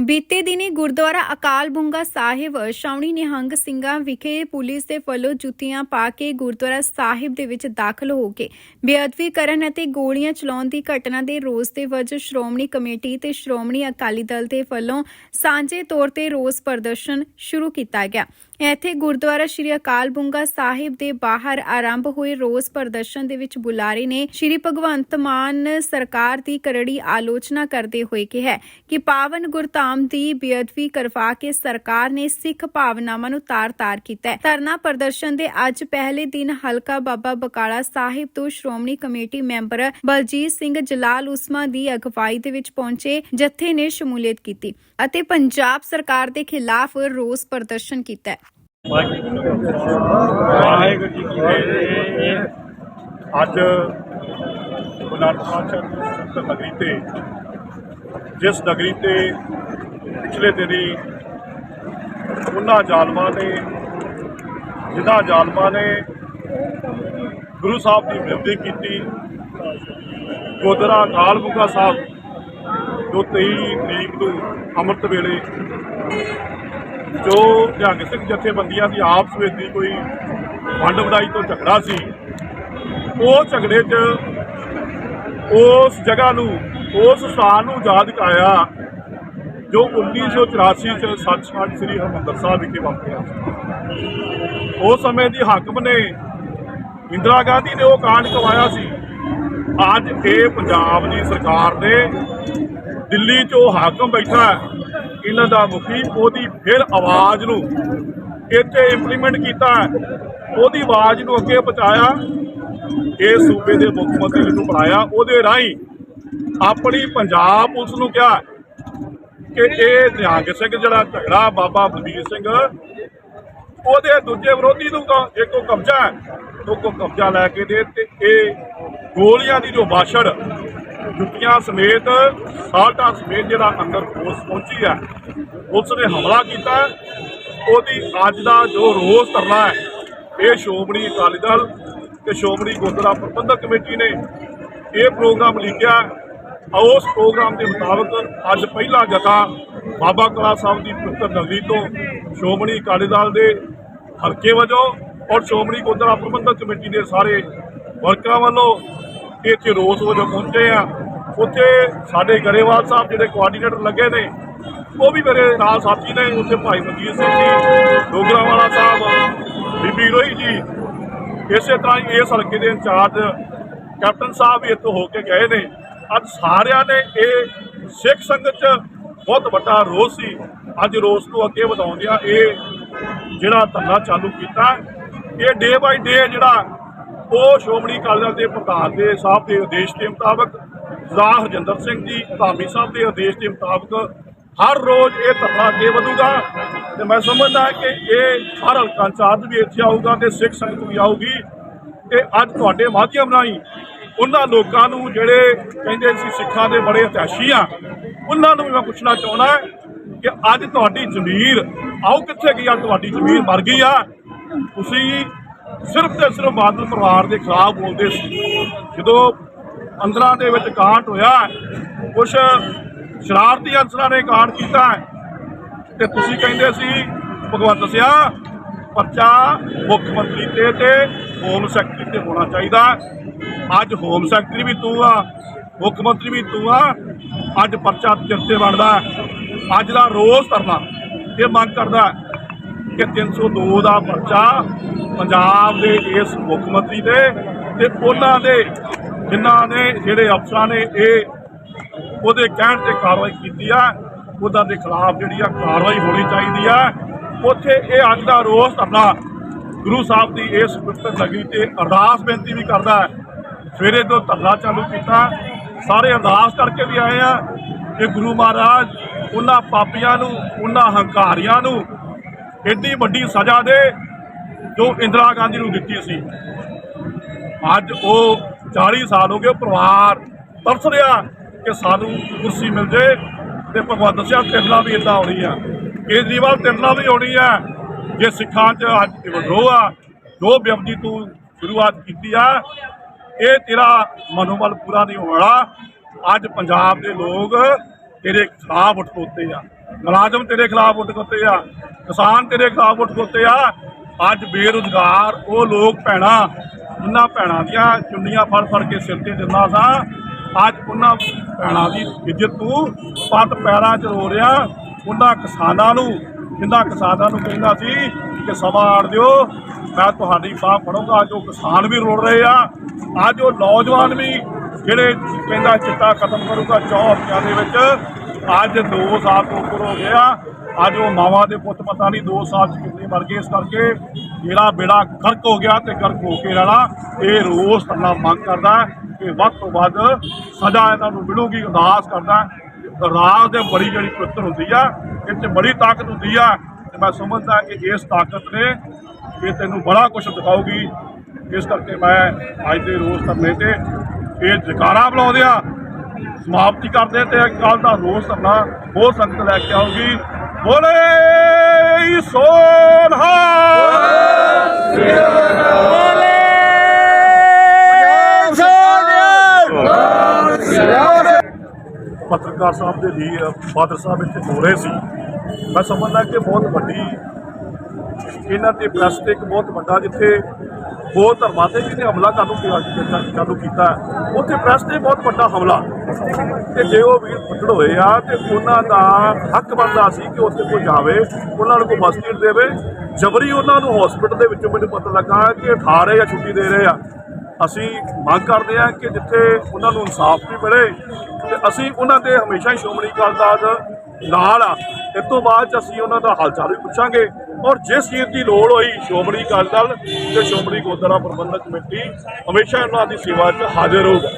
ਬੀਤੇ ਦਿਨੀ ਗੁਰਦੁਆਰਾ ਅਕਾਲ ਬੁੰਗਾ ਸਾਹਿਬ ਸ਼ਾਵਣੀ ਨਿਹੰਗ ਸਿੰਘਾਂ ਵਿਖੇ ਪੁਲਿਸ ਦੇ ਵੱਲੋਂ ਜੁੱਤੀਆਂ ਪਾ ਕੇ ਗੁਰਦੁਆਰਾ ਸਾਹਿਬ ਦੇ ਵਿੱਚ ਦਾਖਲ ਹੋ ਕੇ ਬੇਅਦਬੀ ਕਰਨ ਅਤੇ ਗੋਲੀਆਂ ਚਲਾਉਣ ਦੀ ਘਟਨਾ ਦੇ ਰੋਸ ਦੇ ਵਜੋਂ ਸ਼੍ਰੋਮਣੀ ਕਮੇਟੀ ਤੇ ਸ਼੍ਰੋਮਣੀ ਅਕਾਲੀ ਦਲ ਦੇ ਵੱਲੋਂ ਸਾਂਝੇ ਤੌਰ ਤੇ ਰੋਸ ਪ੍ਰਦਰਸ਼ਨ ਸ਼ੁਰੂ ਕੀਤਾ ਗਿਆ। ਇੱਥੇ ਗੁਰਦੁਆਰਾ ਸ਼੍ਰੀ ਅਕਾਲ ਬੁੰਗਾ ਸਾਹਿਬ ਦੇ ਬਾਹਰ ਆਰੰਭ ਹੋਏ ਰੋਸ ਪ੍ਰਦਰਸ਼ਨ ਦੇ ਵਿੱਚ ਬੁਲਾਰੇ ਨੇ ਸ਼੍ਰੀ ਭਗਵੰਤ ਮਾਨ ਸਰਕਾਰ ਦੀ ਕਰੜੀ ਆਲੋਚਨਾ ਕਰਦੇ ਹੋਏ ਕਿਹਾ ਕਿ ਪਾਵਨ ਗੁਰਧਾਮ ਦੀ ਬੇਅਦਬੀ ਕਰਵਾ ਕੇ ਸਰਕਾਰ ਨੇ ਸਿੱਖ ਭਾਵਨਾਵਾਂ ਨੂੰ ਤਾਰ-ਤਾਰ ਕੀਤਾ ਹੈ। ਧਰਨਾ ਪ੍ਰਦਰਸ਼ਨ ਦੇ ਅੱਜ ਪਹਿਲੇ ਦਿਨ ਹਲਕਾ ਬਾਬਾ ਬਕਾਲਾ ਸਾਹਿਬ ਤੋਂ ਸ਼੍ਰੋਮਣੀ ਕਮੇਟੀ ਮੈਂਬਰ ਬਲਜੀਤ ਸਿੰਘ ਜਲਾਲ ਉਸਮਾ ਦੀ ਅਗਵਾਈ ਦੇ ਵਿੱਚ ਪਹੁੰਚੇ, ਜਥੇ ਨੇ ਸ਼ਮੂਲੀਅਤ ਕੀਤੀ ਅਤੇ ਪੰਜਾਬ ਸਰਕਾਰ ਦੇ ਖਿਲਾਫ ਰੋਸ ਪ੍ਰਦਰਸ਼ਨ ਕੀਤਾ ਵਾਹਿਗੁਰੂ ਜੀ ਕੀ ਫਤਿਹ। ਅੱਜ ਬਨਾਰਸ ਸਾਹਿਬ ਨਗਰੀ ਤੇ, ਜਿਸ ਨਗਰੀ ਤੇ ਪਿਛਲੇ ਦਿਨੀ ਉਹਨਾਂ ਜ਼ਾਲਮਾਂ ਨੇ, ਜਿਨ੍ਹਾਂ ਜ਼ਾਲਮਾਂ ਨੇ ਗੁਰੂ ਸਾਹਿਬ ਦੀ ਬੇਨਤੀ ਕੀਤੀ, ਗੋਦਰਾ ਕਾਲਬੁਗਾ ਸਾਹਿਬ, ਜੋ 23 ਤਰੀਕ ਨੂੰ ਅੰਮ੍ਰਿਤ ਵੇਲੇ ਜੋ ਨਿਹੰਗ ਸਿੰਘ ਜਥੇਬੰਦੀਆਂ ਦੀ ਆਪਸ ਵਿੱਚ ਦੀ ਕੋਈ ਵੰਡ ਵਡਾਈ ਤੋਂ ਝਗੜਾ ਸੀ, ਉਹ ਝਗੜੇ 'ਚ ਉਸ ਜਗ੍ਹਾ ਨੂੰ, ਉਸ ਸਥਾਨ ਨੂੰ ਯਾਦ ਕਰਾਇਆ, ਜੋ 1984 ਚ ਸੱਚਖੰਡ ਸ੍ਰੀ ਹਰਿਮੰਦਰ ਸਾਹਿਬ ਵਿਖੇ ਵਾਪਰਿਆ ਸੀ। ਉਸ ਸਮੇਂ ਦੀ ਹਾਕਮ ਨੇ ਇੰਦਰਾ ਗਾਂਧੀ ਨੇ ਉਹ ਕਾਂਡ ਕਵਾਇਆ ਸੀ। ਅੱਜ ਇਹ ਪੰਜਾਬ ਦੀ ਸਰਕਾਰ ਨੇ ਦਿੱਲੀ 'ਚ ਉਹ ਹਾਕਮ ਬੈਠਾ ਇਹਨਾਂ ਦਾ ਮੁਖੀ, ਉਹਦੀ ਫਿਰ ਆਵਾਜ਼ ਨੂੰ ਇੱਥੇ ਇੰਪਲੀਮੈਂਟ ਕੀਤਾ ਉਹਦੀ ਆਵਾਜ਼ ਨੂੰ ਅੱਗੇ ਪਹੁੰਚਾਇਆ। ਇਹ ਸੂਬੇ ਦੇ ਮੁੱਖ ਮੰਤਰੀ ਨੂੰ ਬਣਾਇਆ ਉਹਦੇ ਰਾਹੀਂ ਆਪਣੀ ਪੰਜਾਬ ਪੁਲਿਸ ਨੂੰ ਕਿਹਾ ਕਿ ਇਹ ਨਿਹੰਗ ਸਿੰਘ ਜਿਹੜਾ ਝਗੜਾ ਬਾਬਾ ਬਲਬੀਰ ਸਿੰਘ, ਉਹਦੇ ਦੂਜੇ ਵਿਰੋਧੀ ਨੂੰ ਇੱਕ ਕਬਜ਼ਾ ਹੈ। ਉਹ ਕਬਜ਼ਾ ਲੈ ਕੇ ਦੇ ਤੇ ਇਹ ਗੋਲੀਆਂ ਦੀ ਜੋ ਬਾਛੜ ਜੁੱਤੀਆਂ ਸਮੇਤ ਸਾਲਟਾ ਸਮੇਤ ਜਿਹੜਾ ਅੰਦਰ ਪੁਲਿਸ ਪਹੁੰਚੀ ਹੈ, ਪੁਲਿਸ ਨੇ ਹਮਲਾ ਕੀਤਾ ਉਹਦੀ ਅੱਜ ਦਾ ਜੋ ਰੋਸ ਧਰਨਾ ਹੈ, ਇਹ ਸ਼੍ਰੋਮਣੀ ਅਕਾਲੀ ਦਲ ਤੇ ਸ਼੍ਰੋਮਣੀ ਗੁਰਦੁਆਰਾ ਪ੍ਰਬੰਧਕ ਕਮੇਟੀ ਨੇ ਇਹ ਪ੍ਰੋਗਰਾਮ ਲਿਖਿਆ ਉਸ ਪ੍ਰੋਗਰਾਮ ਦੇ ਮੁਤਾਬਕ ਅੱਜ ਪਹਿਲਾ ਜਥਾ ਬਾਬਾ ਕਲਾ ਸਾਹਿਬ ਦੀ ਪਵਿੱਤਰ ਨਗਰੀ ਤੋਂ ਸ਼੍ਰੋਮਣੀ ਅਕਾਲੀ ਦਲ ਦੇ ਹਲਕੇ ਵਜੋਂ ਔਰ ਸ਼੍ਰੋਮਣੀ ਗੁਰਦੁਆਰਾ ਪ੍ਰਬੰਧਕ ਕਮੇਟੀ ਦੇ ਸਾਰੇ ਵਰਕਰਾਂ ਵੱਲੋਂ ਇੱਥੇ ਰੋਸ ਵਜੋਂ ਪਹੁੰਚੇ ਆ। ਉੱਥੇ ਸਾਡੇ ਗਰੇਵਾਲ ਸਾਹਿਬ ਜਿਹੜੇ ਕੋਆਰਡੀਨੇਟਰ ਲੱਗੇ ਨੇ, ਉਹ ਵੀ ਮੇਰੇ ਨਾਲ ਸਾਥੀ ਨੇ, ਉੱਥੇ ਭਾਈ ਮਨਜੀਤ ਸਿੰਘ ਜੀ ਡੋਗਰਾ ਵਾਲਾ ਸਾਹਿਬ, ਬੀਬੀ ਰੋਹੀ ਜੀ, ਇਸੇ ਤਰ੍ਹਾਂ ਹੀ ਇਸ ਹਲਕੇ ਦੇ ਇੰਚਾਰਜ, ਕੈਪਟਨ ਸਾਹਿਬ ਵੀ ਇੱਥੋਂ ਹੋ ਕੇ ਗਏ ਨੇ। ਅੱਜ ਸਾਰਿਆਂ ਨੇ ਇਹ ਸਿੱਖ ਸੰਗਤ 'ਚ ਬਹੁਤ ਵੱਡਾ ਰੋਸ ਸੀ। ਅੱਜ ਰੋਸ ਨੂੰ ਅੱਗੇ ਵਧਾਉਂਦਿਆਂ ਇਹ ਜਿਹੜਾ ਧਰਨਾ ਚਾਲੂ ਕੀਤਾ ਇਹ ਡੇ ਬਾਈ ਡੇ ਜਿਹੜਾ ਉਹ ਸ਼੍ਰੋਮਣੀ ਅਕਾਲੀ ਦਲ ਦੇ ਪ੍ਰਧਾਨ ਦੇ ਸਾਹਿਬ ਦੇ ਉਦੇਸ਼ ਦੇ ਮੁਤਾਬਕ ਸਰਦਾਰ ਹਰਜਿੰਦਰ ਸਿੰਘ ਜੀ, ਧਾਮੀ ਸਾਹਿਬ ਦੇ ਆਦੇਸ਼ ਦੇ ਮੁਤਾਬਕ ਹਰ ਰੋਜ਼ ਇਹ ਧਰਨਾ ਅੱਗੇ ਵਧੂਗਾ ਤੇ ਮੈਂ ਸਮਝਦਾ ਕਿ ਇਹ ਹਰ ਹਲਕਾ ਇੰਚਾਰਜ ਵੀ ਇੱਥੇ ਆਊਗਾ ਤੇ ਸਿੱਖ ਸੰਗਤ ਵੀ ਆਊਗੀ। ਤੇ ਅੱਜ ਤੁਹਾਡੇ ਮਾਧਿਅਮ ਰਾਹੀਂ ਉਹਨਾਂ ਲੋਕਾਂ ਨੂੰ ਜਿਹੜੇ ਕਹਿੰਦੇ ਸੀ ਸਿੱਖਾਂ ਦੇ ਬੜੇ ਇਤਿਹਾਸੀ ਆ, ਉਹਨਾਂ ਨੂੰ ਵੀ ਮੈਂ ਪੁੱਛਣਾ ਚਾਹੁੰਦਾ ਕਿ ਅੱਜ ਤੁਹਾਡੀ ਜ਼ਮੀਰ, ਆਓ ਕਿੱਥੇ ਗਈ ਆ ਤੁਹਾਡੀ ਜ਼ਮੀਰ ਮਰ ਗਈ ਆ? ਤੁਸੀਂ ਸਿਰਫ ਤੇ ਸਿਰਫ ਬਾਦਲ ਪਰਿਵਾਰ ਦੇ ਖਿਲਾਫ ਬੋਲਦੇ ਸੀ। ਜਦੋਂ ਅੰਦਰਾਂ ਦੇ ਵਿੱਚ ਕਾਂਟ ਹੋਇਆ ਕੁਝ ਸ਼ਰਾਰਤੀ ਅਨਸਰਾਂ ਨੇ ਕਾਂਡ ਕੀਤਾ ਤੇ ਤੁਸੀਂ ਕਹਿੰਦੇ ਸੀ, ਭਗਵੰਤ ਸਿਆ ਪਰਚਾ ਮੁੱਖ ਮੰਤਰੀ ਤੇ ਤੇ ਹੋਮ ਸੈਕਟਰੀ ਤੇ ਹੋਣਾ ਚਾਹੀਦਾ ਅੱਜ ਹੋਮ ਸੈਕਟਰੀ ਵੀ ਤੂੰ ਆ, ਮੁੱਖ ਮੰਤਰੀ ਵੀ ਤੂੰ ਆ, ਅੱਜ ਪਰਚਾ ਤੇਰੇ ਤੇ ਬਣਦਾ ਅੱਜ ਦਾ ਰੋਜ਼ ਧਰਨਾ, ਇਹ ਮੰਗ ਕਰਦਾ ਕਿ 302 ਦਾ ਪਰਚਾ ਪੰਜਾਬ ਦੇ ਇਸ ਮੁੱਖ ਮੰਤਰੀ 'ਤੇ ਤੇ ਉਹਨਾਂ ਦੇ ਜਿਨ੍ਹਾਂ ਨੇ ਜਿਹੜੇ ਅਫਸਰਾਂ ਨੇ ਇਹ ਉਹਦੇ ਕਹਿਣ ਤੇ ਕਾਰਵਾਈ ਕੀਤੀ ਆ ਉਹਨਾਂ ਦੇ ਖਿਲਾਫ ਜਿਹੜੀ ਆ ਕਾਰਵਾਈ ਹੋਣੀ ਚਾਹੀਦੀ ਆ। ਉੱਥੇ ਇਹ ਅੱਜ ਦਾ ਰੋਸ ਧਰਨਾ ਗੁਰੂ ਸਾਹਿਬ ਦੀ ਇਸ ਪਵਿੱਤਰ ਨਗਰੀ ਤੇ ਅਰਦਾਸ ਬੇਨਤੀ ਵੀ ਕਰਦਾ ਹੈ। ਸਵੇਰੇ ਤੋਂ ਧਰਨਾ ਚਾਲੂ ਕੀਤਾ, ਸਾਰੇ ਅਰਦਾਸ ਕਰਕੇ ਵੀ ਆਏ ਆ ਕਿ ਗੁਰੂ ਮਹਾਰਾਜ ਉਹਨਾਂ ਪਾਪੀਆਂ ਨੂੰ, ਉਹਨਾਂ ਹੰਕਾਰੀਆਂ ਨੂੰ ਏਡੀ ਵੱਡੀ ਸਜ਼ਾ ਦੇ ਜੋ ਇੰਦਰਾ ਗਾਂਧੀ ਨੂੰ ਦਿੱਤੀ ਸੀ। ਅੱਜ ਉਹ 40 ਸਾਲ ਹੋ ਗਏ ਉਹ ਪਰਿਵਾਰ ਤਰਸ ਰਿਹਾ ਕਿ ਸਾਨੂੰ ਕੁਰਸੀ ਮਿਲ ਜੇ ਤੇ ਭਗਵੰਤ ਸਿੰਘ ਤੇਰੇ ਨਾਲ ਵੀ ਇਦਾਂ ਹੋਣੀ ਆ। ਕੇਜਰੀਵਾਲ ਤੇਰੇ ਵੀ ਹੋਣੀ ਆ। ਜੇ ਸਿੱਖਾਂ 'ਚ ਅੱਜ ਵਿਦਰੋਹ ਆ, ਜੋ ਵਿਅਕਤੀ ਤੂੰ ਸ਼ੁਰੂਆਤ ਕੀਤੀ ਆ, ਇਹ ਤੇਰਾ ਮਨੋਬਲ ਪੂਰਾ ਨਹੀਂ ਹੋਣਾ ਅੱਜ ਪੰਜਾਬ ਦੇ ਲੋਕ ਤੇਰੇ ਖਿਲਾਫ ਉੱਠ ਖੋਤੇ ਆ। ਮੁਲਾਜ਼ਮ ਤੇਰੇ ਖਿਲਾਫ ਉੱਠ ਖੋਤੇ ਆ। ਕਿਸਾਨ ਤੇਰੇ ਖਿਲਾਫ ਉੱਠ ਖੋਤੇ ਆ। ਅੱਜ ਬੇਰੁਜ਼ਗਾਰ ਉਹ ਲੋਕ ਭੈਣਾ ਜਿਨ੍ਹਾਂ ਭੈਣਾਂ ਦੀਆਂ ਚੁੰਨੀਆਂ ਫੜ ਫੜ ਕੇ ਸਿਰ ਤੇ ਦਿੰਦਾ ਸਾਂ। ਅੱਜ ਉਹਨਾਂ ਭੈਣਾਂ ਦੀ ਇੱਜ਼ਤ ਨੂੰ ਪੱਤ ਪੈਰਾਂ 'ਚ ਰੋ ਰਿਹਾ। ਉਹਨਾਂ ਕਿਸਾਨਾਂ ਨੂੰ, ਜਿੰਨਾ ਕਿਸਾਨਾਂ ਨੂੰ ਕਹਿੰਦਾ ਸੀ ਕਿ ਸਮਾਂ ਆੜ ਦਿਓ, ਮੈਂ ਤੁਹਾਡੀ ਬਾਹ ਫੜੂੰਗਾ। ਜੋ ਕਿਸਾਨ ਵੀ ਰੋੜ ਰਹੇ ਆ। ਅੱਜ ਉਹ ਨੌਜਵਾਨ ਵੀ ਜਿਹੜੇ ਕਹਿੰਦਾ ਚਿੱਟਾ ਖਤਮ ਕਰੂਗਾ ਚੌਂ ਹਫ਼ਤਿਆਂ ਦੇ ਵਿੱਚ ਅੱਜ 2 ਸਾਲ ਤੋਂ ਉੱਪਰ ਹੋ ਗਿਆ ਅੱਜ ਉਹ ਮਾਵਾਂ ਦੇ ਪੁੱਤ ਪਤਾ ਨਹੀਂ 2 ਸਾਲ ਚ ਕਿੰਨੇ ਮਰ ਗਏ। ਇਸ ਕਰਕੇ ਜਿਹੜਾ ਬੇੜਾ ਗਰਕ ਹੋ ਗਿਆ ਤੇ ਗਰਕ ਹੋ ਕੇ ਰਹਿਣਾ, ਇਹ ਰੋਸ ਕਰਨਾ ਮੰਗ ਕਰਦਾ ਕਿ ਵੱਧ ਤੋਂ ਵੱਧ ਸਜ਼ਾ ਇਹਨਾਂ ਨੂੰ ਮਿਲੂਗੀ, ਅਰਦਾਸ ਕਰਦਾ ਰਾਤ ਦੇ ਬੜੀ ਜਿਹੜੀ ਪਵਿੱਤਰ ਹੁੰਦੀ ਆ, ਇਹ 'ਚ ਬੜੀ ਤਾਕਤ ਹੁੰਦੀ ਆ। ਤੇ ਮੈਂ ਸਮਝਦਾ ਕਿ ਇਸ ਤਾਕਤ ਨੇ ਇਹ ਤੈਨੂੰ ਬੜਾ ਕੁਝ ਦਿਖਾਊਗੀ। ਇਸ ਕਰਕੇ ਮੈਂ ਅੱਜ ਦੇ ਰੋਸ ਧਰਨੇ ਤੇ ਇਹ ਜਕਾਰਾ ਬੁਲਾਉਂਦੇ ਆ। ਸਮਾਪਤੀ ਕਰਦੇ ਤੇ ਕੱਲ ਦਾ ਰੋਸ ਧਰਨਾ ਬਹੁਤ ਸੰਗਤ ਲੈ ਕੇ ਆਊਗੀ। ਬੋਲੇ ਸੋਨਹਾ ਪੱਤਰਕਾਰ ਸਾਹਿਬ ਦੇ ਲਈ ਫਾਦਰ ਸਾਹਿਬ ਇੱਥੇ ਹੋ ਰਹੇ ਸੀ। ਮੈਂ ਸਮਝਦਾ ਕਿ ਬਹੁਤ ਵੱਡੀ, ਇਹਨਾਂ ਤੇ ਪ੍ਰੈਸ ਤੇ ਇੱਕ ਬਹੁਤ ਵੱਡਾ ਜਿੱਥੇ ਹੋਰ ਧਰਮਾਂ ਤੇ ਜਿਹਨੇ ਹਮਲਾ ਕਰਨ ਨੂੰ ਕਿਹਾ- ਕੀਤਾ- ਚਾਲੂ ਕੀਤਾ ਉੱਥੇ ਪ੍ਰੈਸ ਤੇ ਬਹੁਤ ਵੱਡਾ ਹਮਲਾ। ਤੇ ਜੇ ਉਹ ਵੀਰ ਫੱਟੜ ਹੋਏ ਆ, ਤੇ ਉਹਨਾਂ ਦਾ ਹੱਕ ਬਣਦਾ ਸੀ ਕਿ ਉੱਥੇ ਕੋਈ ਜਾਵੇ, ਉਹਨਾਂ ਨੂੰ ਕੋਈ ਮਸਜਿਦ ਦੇਵੇ। ਜਬਰੀ ਉਹਨਾਂ ਨੂੰ ਹਸਪੀਟਲ ਦੇ ਵਿੱਚੋਂ ਮੈਨੂੰ ਪਤਾ ਲੱਗਾ ਕਿ ਉਠਾ ਰਹੇ ਆ, ਛੁੱਟੀ ਦੇ ਰਹੇ ਆ। ਅਸੀਂ ਮੰਗ ਕਰਦੇ ਆ ਕਿ ਜਿੱਥੇ ਉਹਨਾਂ ਨੂੰ ਇਨਸਾਫ ਵੀ ਮਿਲੇ, ਤੇ ਅਸੀਂ ਉਹਨਾਂ ਦੇ ਹਮੇਸ਼ਾ ਹੀ ਸ਼੍ਰੋਮਣੀ ਅਕਾਲੀ ਦਲ ਨਾਲ ਆ। ਇਸ ਤੋਂ ਬਾਅਦ 'ਚ ਅਸੀਂ ਉਹਨਾਂ ਦਾ ਹਾਲ ਚਾਲ ਵੀ ਪੁੱਛਾਂਗੇ। ਔਰ ਜਿਸ ਚੀਜ਼ ਦੀ ਲੋੜ ਹੋਈ, ਸ਼੍ਰੋਮਣੀ ਅਕਾਲੀ ਦਲ ਤੇ ਸ਼੍ਰੋਮਣੀ ਗੁਰਦੁਆਰਾ ਪ੍ਰਬੰਧਕ ਕਮੇਟੀ, ਹਮੇਸ਼ਾ ਉਹਨਾਂ ਦੀ ਸੇਵਾ 'ਚ ਹਾਜ਼ਰ ਹੋਊਗਾ